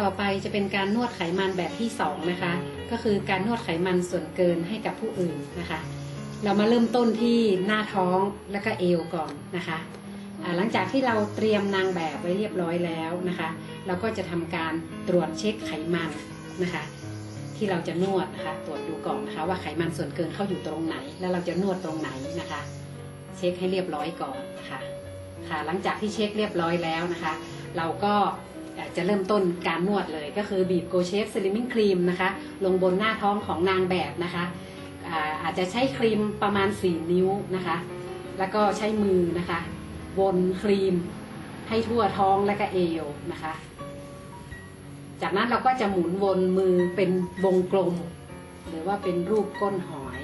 ต่อไปจะเป็นการนวดไขมันแบบที่สองนะคะ ก็คือการนวดไขมันส่วนเกินให้กับผู้อื่นนะคะ เรามาเริ่มต้นที่หน้าท้องและก็เอวก่อนนะคะหลังจากที่เราเตรียมนางแบบไว้เรียบร้อยแล้วนะคะ เราก็จะทำการตรวจเช็คไขมันนะคะ ที่เราจะนวดนะคะตรวจดูก่อนนะคะ ว่าไขมันส่วนเกินเข้าอยู่ตรงไหน แล้วเราจะนวดตรงไหนนะคะ เช็คให้เรียบร้อยก่อนนะคะค่ะ หลังจากที่เช็คเรียบร้อยแล้วนะคะ เราก็ จะเริ่มต้นการนวดเลยก็คือบีบโกเชฟสลิมมิ่งครีมนะคะลงบนหน้าท้องของนางแบบนะคะอาอาจจะใช้ครีมประมาณ 4 นิ้วนะคะ แล้วก็ใช้มือนะคะวนครีมให้ทั่วท้องและก็เอวนะคะ จากนั้นเราก็จะหมุนวนมือเป็นวงกลม หรือว่าเป็นรูปก้นหอย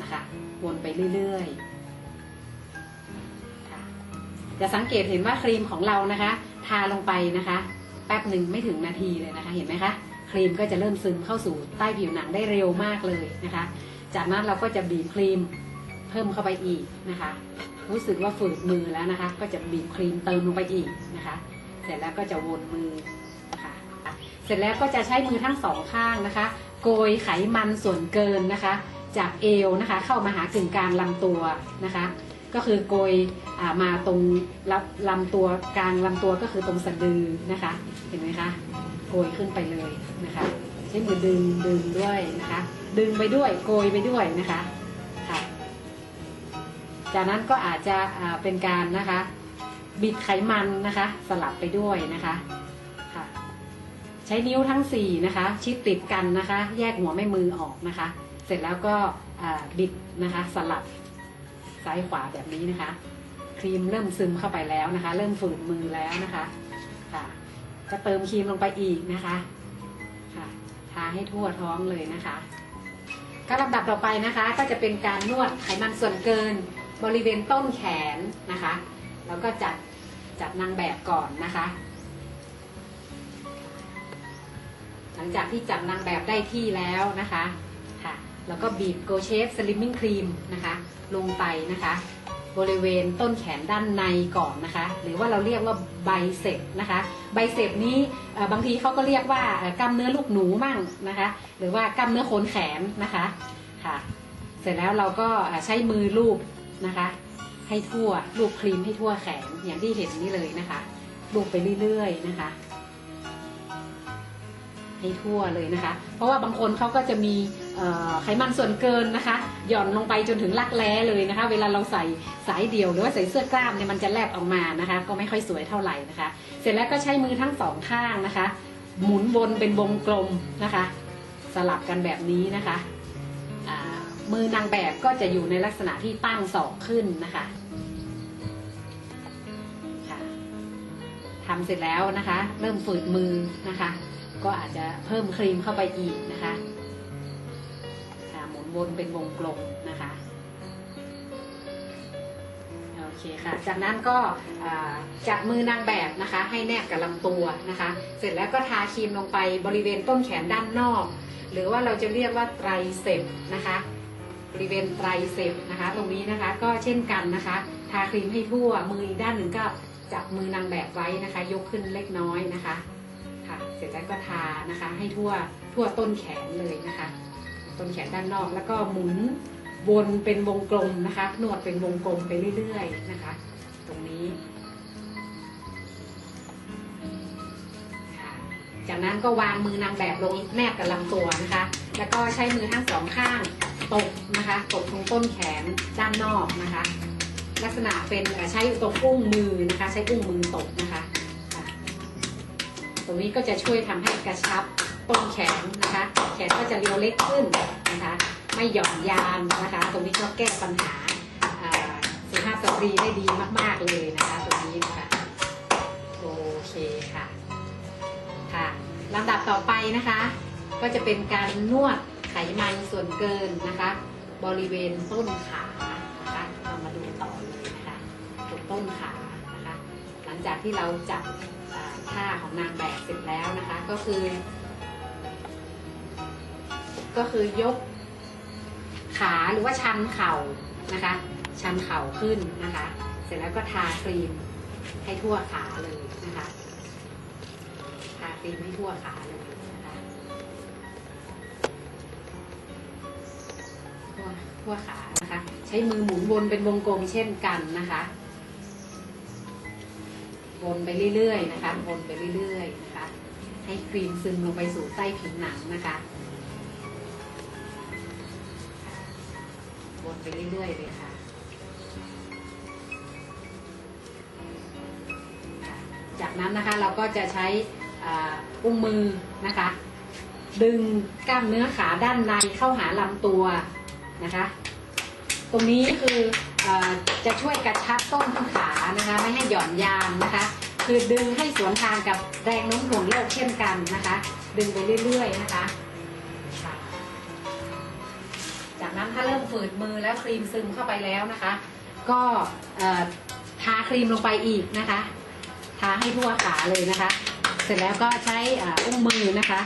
นะคะ วนไปเรื่อยๆจะสังเกตเห็นว่าครีมของเรานะคะ ทาลงไปนะคะ ป๊บหนึ่งไม่ถึงนาทีเลยนะคะ เห็นไหมคะครีมก็จะเริ่มซึมเข้าสู่ใต้ผิวหนังได้เร็วมากเลยนะคะ จากนั้นเราก็จะบีบครีมเพิ่มเข้าไปอีกนะคะ รู้สึกว่าฝืดมือแล้วนะคะ ก็จะบีบครีมเติมลงไปอีกนะคะ เสร็จแล้วก็จะวนมือนะคะเสร็จแล้วก็จะใช้มือทั้งสองข้างนะคะ โกยไขมันส่วนเกินนะคะ จากเอวนะคะ เข้ามาหากึ่งกลางลำตัวนะคะ ก็คือโกยมาตรงลำตัวกลางลำตัวก็คือตรงสะดือนะคะ เห็นไหมคะโกยขึ้นไปเลยนะคะใช้มือดึงดึงด้วยนะคะ ดึงไปด้วยโกยไปด้วยนะคะค่ะจากนั้นก็อาจจะเป็นการนะคะ บิดไขมันนะคะ สลับไปด้วยนะคะค่ะใช้นิ้วทั้ง4นะคะ ชิดติดกันนะคะ แยกหัวแม่มือออกนะคะ เสร็จแล้วก็บิดนะคะสลับ ซ้ายขวาแบบนี้นะคะ ครีมเริ่มซึมเข้าไปแล้วนะคะ เริ่มฝืนมือแล้วนะคะค่ะก็เติมครีมลงไปอีกนะคะค่ะทาให้ทั่วท้องเลยนะคะก็ลำดับต่อไปนะคะก็จะเป็นการนวดไขมันส่วนเกินบริเวณต้นแขนนะคะแล้วก็จัดจัดนางแบบก่อนนะคะ หลังจากที่จับนางแบบได้ที่แล้วนะคะ แล้วก็บีบโกเชฟสลิมมิ่งครีมนะคะลงไปนะคะ บริเวณต้นแขนด้านในก่อนนะคะ หรือว่าเราเรียกว่าไบเซปนะคะไบเซปนี้บางทีเขาก็เรียกว่ากล้ามเนื้อลูกหนูมั่งนะคะ หรือว่ากล้ามเนื้อโคนแขนนะคะค่ะ เสร็จแล้วเราก็ใช้มือลูบนะคะ ให้ทั่วลูบครีมให้ทั่วแขนอย่างที่เห็นนี่เลยนะคะลูบไปเรื่อยๆนะคะให้ทั่วเลยนะคะ เพราะว่าบางคนเขาก็จะมี ไขมันส่วนเกินนะคะ หย่อนลงไปจนถึงรักแร้เลยนะคะ เวลาเราใส่สายเดี่ยวหรือว่าใส่เสื้อกล้ามเนี่ยมันจะแลบออกมานะคะ ก็ไม่ค่อยสวยเท่าไหร่นะคะ เสร็จแล้วก็ใช้มือทั้งสองข้างนะคะ หมุนวนเป็นวงกลมนะคะ สลับกันแบบนี้นะคะมือนางแบบก็จะอยู่ในลักษณะที่ตั้งศอกขึ้นนะคะทำเสร็จแล้วนะคะ เริ่มฝืดมือนะคะ ก็อาจจะเพิ่มครีมเข้าไปอีกนะคะ วนเป็นวงกลมนะคะโอเคค่ะ จากนั้นก็จับมือนางแบบนะคะ ให้แนบกับลำตัวนะคะ เสร็จแล้วก็ทาครีมลงไปบริเวณต้นแขนด้านนอก หรือว่าเราจะเรียกว่าไตรเซปนะคะบริเวณไตรเซปนะคะ ตรงนี้นะคะก็เช่นกันนะคะ ทาครีมให้ทั่วมืออีกด้านหนึ่งก็จับมือนางแบบไว้นะคะ ยกขึ้นเล็กน้อยนะคะ ค่ะ เสร็จแล้วก็ทานะคะ ให้ทั่วทั่วต้นแขนเลยนะคะ ต้นแขนด้านนอก แล้วก็หมุนวนเป็นวงกลมนะคะนวดเป็นวงกลมไปเรื่อยๆนะคะ ตรงนี้ จากนั้นก็วางมือนางแบบลงแนบกับลำตัวนะคะ แล้วก็ใช้มือทั้งสองข้างตบนะคะตบตรงต้นแขนด้านนอกนะคะ ลักษณะเป็นใช้ตรงอุ้งมือนะคะ ใช้อุ้งมือตบนะคะ ตรงนี้ก็จะช่วยทำให้กระชับ ต้นแขนนะคะ แขนก็จะเรียวเล็กขึ้นนะคะ ไม่หย่อนยานนะคะ ตรงนี้ก็แก้ปัญหาอ่าสุภาพสตรีได้ดีมาก ๆเลยนะคะ ตรงนี้นะคะโอเคค่ะค่ะลำดับต่อไปนะคะ ก็จะเป็นการนวดไขมันส่วนเกินนะคะ บริเวณต้นขานะคะเรามาดูต่อเลยนะคะตรงต้นขานะคะ หลังจากที่เราจับท่าของนางแบบเสร็จแล้วนะคะ ก็คือ ก็คือยกขาหรือว่าชันเข่านะคะ ชันเข่าขึ้นนะคะ เสร็จแล้วก็ทาครีมให้ทั่วขาเลยนะคะทาครีมให้ทั่วขาเลยนะคะทั่วทั่วขานะคะ ใช้มือหมุนวนเป็นวงกลมเช่นกันนะคะวนไปเรื่อยๆนะคะวนไปเรื่อยๆนะคะ ให้ครีมซึมลงไปสู่ใต้ผิวหนังนะคะ ไปเรื่อยๆเลยค่ะจากนั้นนะคะเราก็จะใช้อุ้งมือนะคะ ดึงกล้ามเนื้อขาด้านในเข้าหาลำตัวนะคะ ตรงนี้คืออจะช่วยกระชับต้นขานะคะ ไม่ให้หย่อนยานนะคะ คือดึงให้สวนทางกับแรงโน้มถ่วงโลกเช่นกันนะคะ ดึงไปเรื่อยๆนะคะ ถ้าเริ่มฝืดมือแล้วครีมซึมเข้าไปแล้วนะคะ ก็ทาครีมลงไปอีกนะคะ ทาให้ทั่วขาเลยนะคะ เสร็จแล้วก็ใช้อุ้งมือนะคะ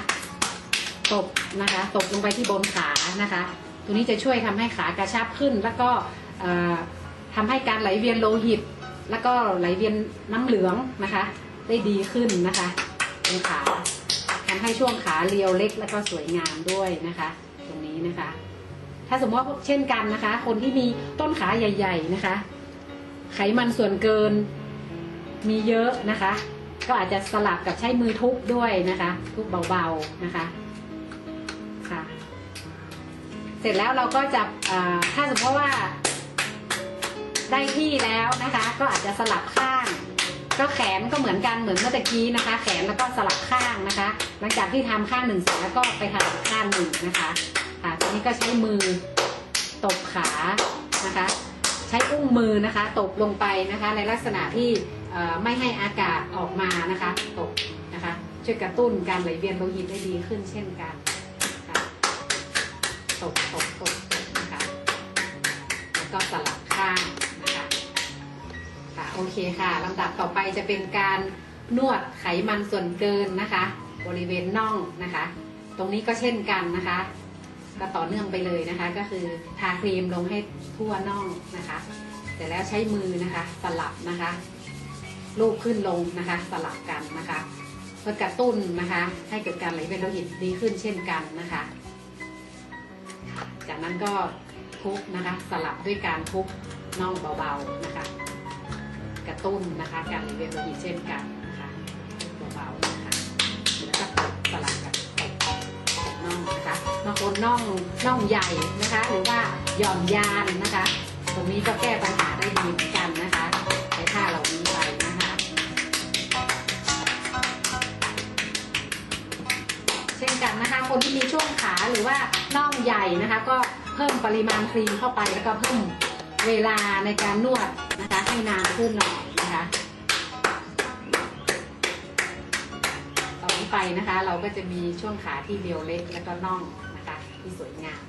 ตบนะคะตบลงไปที่บนขานะคะ ตัวนี้จะช่วยทำให้ขากระชับขึ้น แล้วก็เอ่อทำให้การไหลเวียนโลหิต แล้วก็ไหลเวียนน้ำเหลืองนะคะ ได้ดีขึ้นนะคะตรงขาทำให้ช่วงขาเรียวเล็กแล้วก็สวยงามด้วยนะคะ ตรงนี้นะคะ ถ้าสมมติว่าเช่นกันนะคะ คนที่มีต้นขาใหญ่ ๆนะคะ ไขมันส่วนเกินมีเยอะนะคะ ก็อาจจะสลับกับใช้มือทุบด้วยนะคะ ทุบเบาๆนะคะค่ะ เสร็จแล้วเราก็จะถ้าสมมติว่าได้ที่แล้วนะคะ ก็อาจจะสลับข้าง ก็แขนก็เหมือนกันเหมือนเมื่อตะกี้นะคะ แขนแล้วก็สลับข้างนะคะ หลังจากที่ทำข้างหนึ่งเสร็จแล้วก็ไปทำข้างหนึ่งนะคะ นี้ก็ใช้มือตบขานะคะ ใช้อุ้งมือนะคะ ตบลงไปนะคะ ในลักษณะที่ไม่ให้อากาศออกมานะคะ ตบนะคะ ช่วยกระตุ้นการไหลเวียนโลหิตได้ดีขึ้นเช่นกันค่ะตบตบตบตบนะคะแล้วก็สลับข้างนะคะค่ะโอเคค่ะลำดับต่อไปจะเป็นการนวดไขมันส่วนเกินนะคะ บริเวณน่องนะคะ ตรงนี้ก็เช่นกันนะคะ ก็ต่อเนื่องไปเลยนะคะ ก็คือทาครีมลงให้ทั่วน่องนะคะเสร็จแล้วใช้มือนะคะสลับนะคะลูบขึ้นลงนะคะสลับกันนะคะเพื่อกระตุ้นนะคะ ให้เกิดการไหลเวียนโลหิตดีขึ้นเช่นกันนะคะ จากนั้นก็ทุบนะคะ สลับด้วยการทุบน่องเบาๆนะคะ กระตุ้นนะคะ การไหลเวียนโลหิตเช่นกัน บางคนน่องน่องใหญ่นะคะ หรือว่าหย่อนยานนะคะ ตรงนี้ก็แก้ปัญหาได้ดีเหมือนกันนะคะใช้ท่าเหล่านี้ไปนะคะ เช่นกันนะคะ คนที่มีช่วงขาหรือว่าน่องใหญ่นะคะ ก็เพิ่มปริมาณครีมเข้าไปแล้วก็เพิ่มเวลาในการนวดนะคะให้นานขึ้นหน่อยนะคะต่อไปนะคะ เราก็จะมีช่วงขาที่เรียวเล็กแล้วก็น่อง ที่สวยงาม